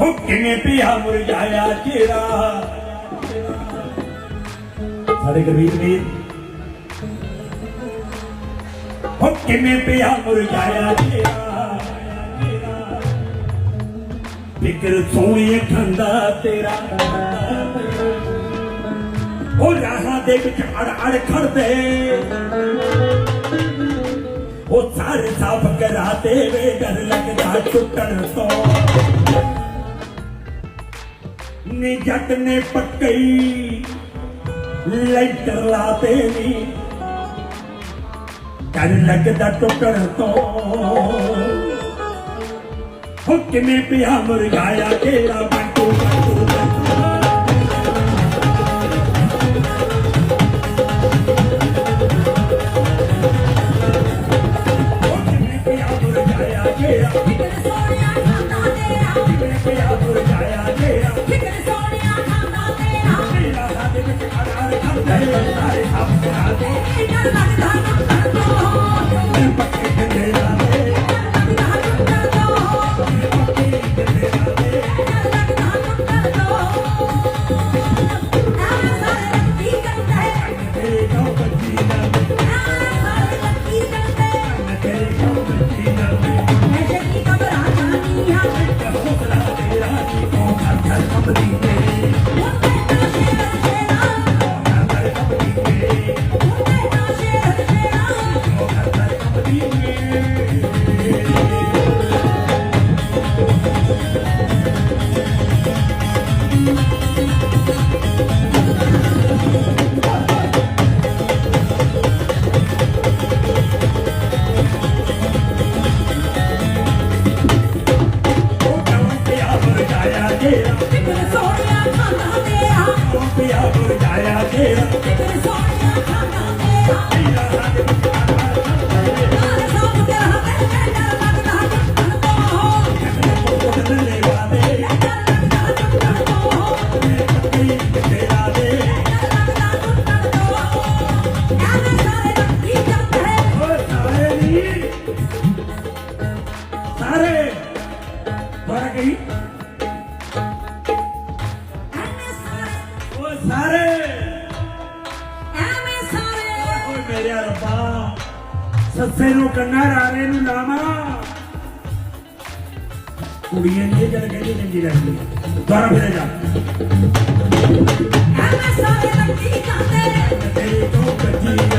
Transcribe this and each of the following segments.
ਹੁਕਮੇ ਪਿਆ ਮੁਰਝਾਇਆ ਚਿਹਰਾ। ਸਾਡੇ ਗੁਰਮੀਤ ਵੀਰ। ਹੁਕਮੇ ਪਿਆ ਮੁਰਝਾਇਆ ਚਿਹਰਾ। ਫਿਕਰ ਸੋਹਣੀ ਖੰਦਾ ਤੇਰਾ ਉਹ ਰਾਹਾਂ ਦੇ ਵਿੱਚ ਅੜ ਅੜ ਖੜਦੇ। ਉਹ ਸਾਰੇ ਸਾਫ਼ ਕਰਾ ਦੇਵੇ, ਡਰ ਲੱਗਦਾ ਛੁੱਟਣ ਤੋਂ। ਨੀ ਜੱਟ ਨੇ ਪੱਕਈ, ਲੈਟਰ ਲਾਤੇ ਨੀ ਡਰ ਲੱਗਦਾ ਟੁੱਟਣ ਤੋਂ। ਹੁਕਮੇ ਪਿਆ ਮੁਰਗਾਇਆ ਤੇਰਾ ਬੰਟੂ ਬੰਟੂ। ਲੱਗਦਾ ਸਾਰੇ। ਐਵੇਂ ਸਾਰੇ। ਓਏ ਮੇਰੇ ਰੱਬਾ ਸੱਸੇ ਨੂੰ ਕੰਨਾ ਰਾਰੇ ਨੂੰ ਲਾਵਾ। ਕੁੜੀਆਂ ਨੇ ਜਦ ਕਹਿੰਦੀ ਨੰਗੀ ਰਹਿੰਦੀ ਦੁਆਰਾ ਫਿਰ ਜਾ। ਐਵੇਂ ਸਾਰੇ ਨੰਗੀ ਜਾਂਦੇ ਤੇਰੀ ਤੋਂ ਕੱਜੀ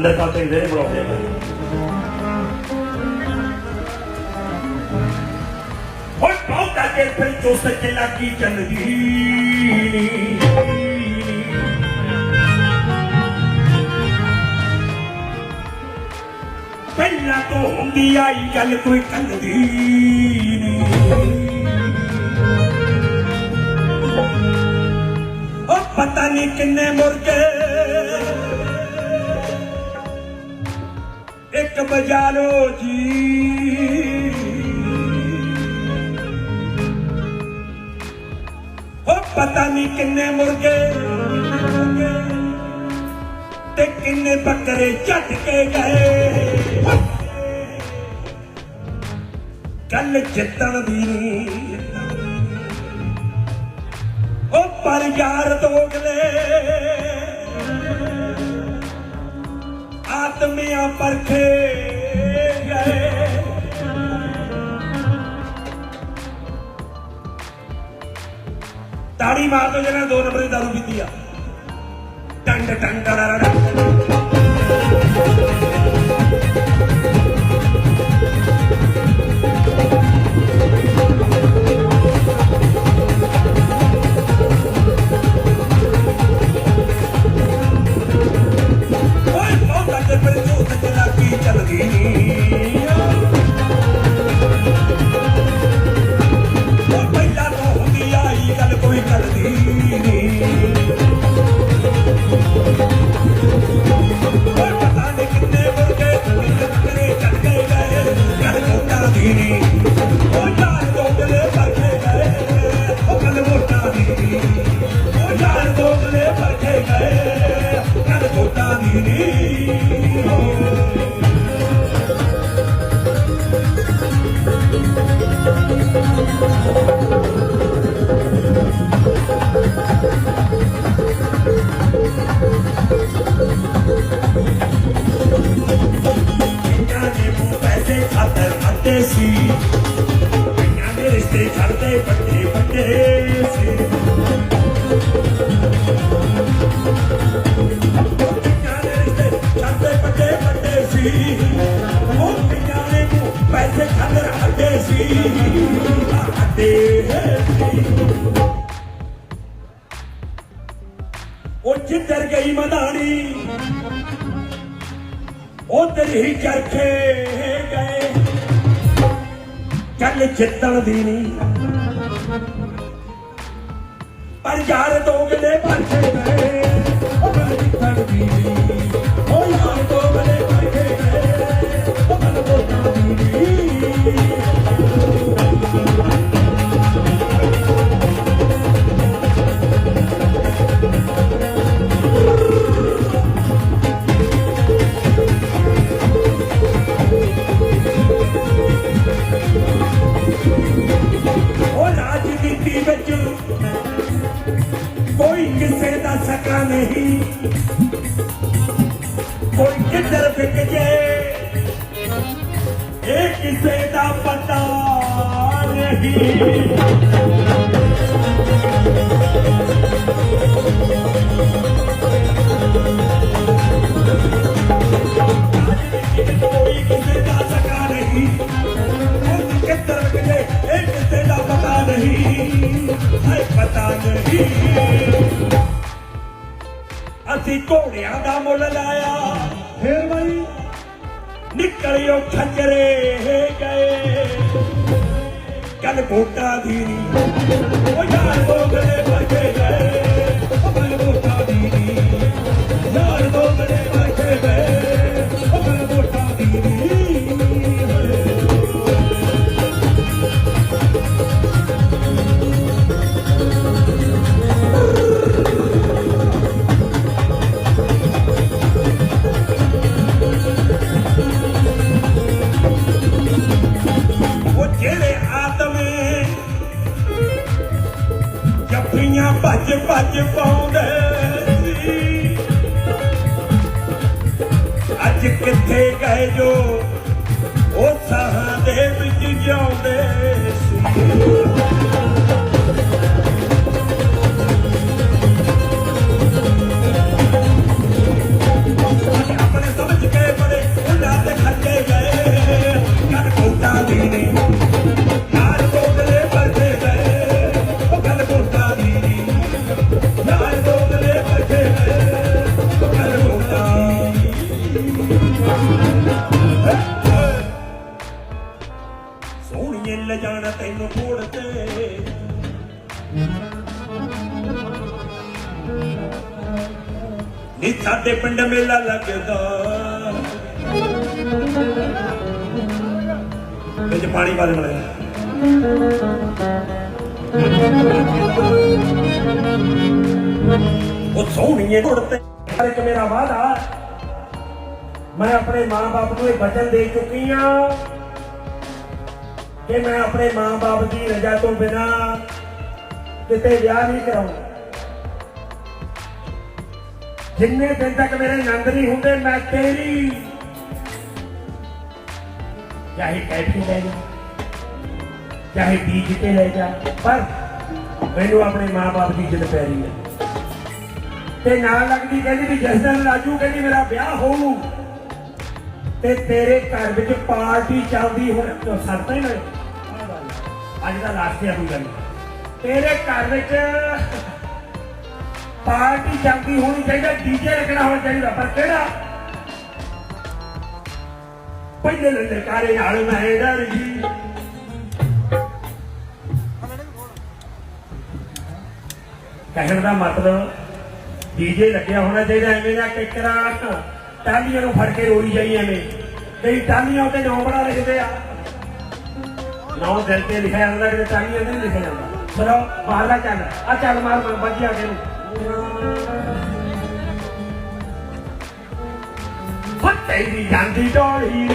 ਅੰਦਰ ਤਾਂ ਤੇ ਇਧਰ ਹੀ ਬੁਲਾਉਂਦੇ ਆ। ਓਏ ਬਹੁਤ ਅੱਗੇ ਫਿਰ ਚੋਸ ਤੇ ਲੱਗੀ ਚੰਦੀ ਪਹਿਲਾਂ ਤੋਂ ਹੁੰਦੀ ਆਈ ਗੱਲ ਕੋਈ ਕੰਦੀ ਨਹੀਂ ਉਹ ਪਤਾ ਨਹੀਂ ਕਿੰਨੇ ਮੁਰਗੇ ਇੱਕ ਬਜਾ ਲੋ ਜੀ? ਹੋ ਪਤਾ ਨਹੀਂ ਕਿੰਨੇ ਮੁਰਗੇ, ਤੇ ਕਿੰਨੇ ਬੱਕਰੇ ਛੱਟ ਕੇ ਗਏ। ਕੱਲ ਜਿੱਤਣ ਦੀ ਨਹੀਂ ਉਹ ਪਰ ਯਾਰ ਤੋਗਲੇ ਆਤਮਿਆਂ ਪਰਖੇ ਗਏ। ਤਾੜੀ ਮਾਰ ਦੋ ਜਿਹਨਾਂ ਦੋ ਨੰਬਰ ਦੀ ਦਾਰੂ ਪੀਤੀ ਆ। ਟੰਡ ਟੰਡ ਟੜੜੜ ਪੈਸੇ ਖਾਤਰ ਅੱਤੇ ਸੀ ਅੱਤੇ ਉਹ ਜਿੱਧਰ ਗਈ ਮਧਾਣੀ ਉਧਰ ਹੀ ਚਰਖੇ ਗਏ ਚੱਲ ਜਿੱਤਣ ਦੀ ਨੀ ਪਰ ਯਾਰ ਦੋਗਲੇ ਪਰਖੇ ਗਏ ਉਹ ਗੱਲ Thank you. ਅਸੀਂ ਘੋੜਿਆਂ ਦਾ ਮੁੱਲ ਲਾਇਆ। ਫੇਰ ਬਾਈ ਨਿਕਲਿਓ ਖੰਜਰੇ ਗਏ। ਕੱਲ ਵੋਟਾਂ ਦੀ ਨੀ। ਉਹ ਯਾਰ ਦੋਗਲੇ ਬਚੇ ਗਏ। ਕਿੱਥੇ ਜੋ ਉਹ ਸਾਹਾਂ ਦੇ ਵਿੱਚ ਜਿਉਂਦੇ ਸੀ। ਅਸੀਂ ਤੈਨੂੰ ਕੋੜ ਤੇ ਨੀ ਸਾਡੇ ਪਿੰਡ ਮੇਲਾ ਲੱਗਦਾ ਵਿੱਚ ਪਾਣੀ ਪਾ ਦੇ ਉਹ ਸੋਹਣੀਏ ਘੁੜ ਇੱਕ ਮੇਰਾ ਵਾਅਦਾ ਮੈਂ ਆਪਣੇ ਮਾਂ-ਬਾਪ ਨੂੰ ਇਹ ਵਚਨ ਦੇ ਚੁੱਕੀ ਆ ਕਿ ਮੈਂ ਆਪਣੇ ਮਾਂ-ਬਾਪ ਦੀ ਰਜ਼ਾ ਤੋਂ ਬਿਨਾ ਕਿਤੇ ਵਿਆਹ ਨਹੀਂ ਕਰਾਉਣਾ ਜਿੰਨੇ ਦਿਨ ਤੱਕ ਮੇਰੇ ਨੰਦ ਨਹੀਂ ਹੁੰਦੇ, ਮੈਂ ਤੇਰੀ ਚਾਹੇ ਕੈਫੀ ਲੈ ਜਾ, ਚਾਹੇ ਬੀਜ ਕੇ ਲੈ ਜਾ, ਪਰ ਮੈਨੂੰ ਆਪਣੇ ਮਾਂ-ਬਾਪ ਦੀ ਜਿੱਦ ਪੈ ਰਹੀ ਹੈ। ਤੇ ਨਾਲ ਲੱਗਦੀ ਕਹਿੰਦੀ ਵੀ ਜਿਸ ਦਿਨ ਰਾਜੂ ਕਹਿੰਦੀ ਮੇਰਾ ਵਿਆਹ ਹੋਊ, ਤੇ ਤੇਰੇ ਘਰ ਵਿੱਚ ਪਾਰਟੀ ਚੱਲਦੀ ਹੁਣ ਤੋ ਸਰਦਾ ਹੀ ਨਾ। ਅੱਜ ਦਾ ਲਾਸਟ ਹੈ ਕੋਈ ਗੱਲ ਤੇਰੇ ਘਰ ਵਿੱਚ ਪਾਰਟੀ ਚੱਲਦੀ ਹੋਣੀ ਚਾਹੀਦਾ, ਡੀਜੇ ਰੱਖਣਾ ਹੋਣਾ ਚਾਹੀਦਾ, ਪਰ ਕਿਹੜਾ? ਪਹਿਲੇ ਲਲਕਾਰੇ ਨਾਲ ਮੈਂ ਡਰ ਗਈ। ਕਹਿਣ ਦਾ ਮਤਲਬ, ਡੀਜੇ ਲੱਗਿਆ ਹੋਣਾ ਚਾਹੀਦਾ, ਐਵੇਂ ਦਾ ਕਿਕਰਾ ਟਾਲੀਆਂ ਨੂੰ ਫੜ ਕੇ ਰੋਈ ਜਾਈ ਐਵੇਂ। ਕਈ ਟਾਲੀਆਂ ਉੱਤੇ ਨੌ ਲਿਖਦੇ ਆ। ਨੌ ਦਿਲ ਤੇ ਲਿਖਿਆ ਜਾਂਦਾ ਕਿ ਟਾਲੀਆਂ ਤੇ ਨਹੀਂ ਲਿਖਿਆ ਜਾਂਦਾ। ਚਲੋ ਬਾਹਰਲਾ ਚੱਲ। ਆ ਚੱਲ ਮਾਰ ਮਾਰ ਵੱਜਿਆ ਕੇ ਫੱਟੇ ਦੀ ਜਾਂਦੀ ਡੋਲੀ।